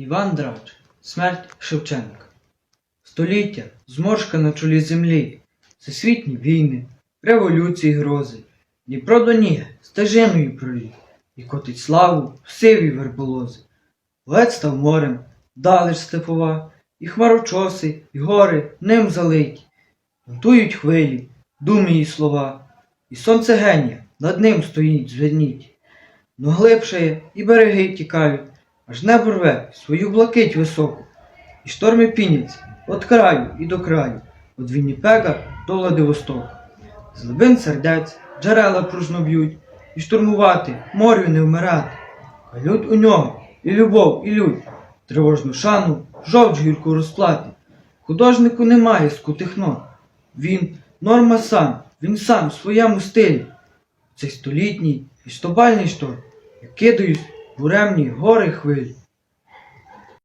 Іван Драч. Смерть Шевченка. Століття, зморшка на чолі землі, всесвітні війни, революції грози. Дніпро до Ніги стежиною проліг, і котить славу в сиві верболози. Лед став морем, далеч степова, і хмарочоси, і гори ним залиті. Готують хвилі, думи і слова, і сонце генія над ним стоїть, зверніть. Но глибшає, і береги тікають, аж небо рве свою блакить високу, і шторми піняться від краю і до краю, від Вінніпега до Владивостоку. З глибин сердець джерела пружно б'ють, і штурмувати морю не вмирати. Калють у нього і любов, і лють, тривожну шану, жовч гірку розплати. Художнику немає скутих нот. Він норма сам, він сам в своєму стилі. Цей столітній і шторм, як кидають буремні гори хвиль.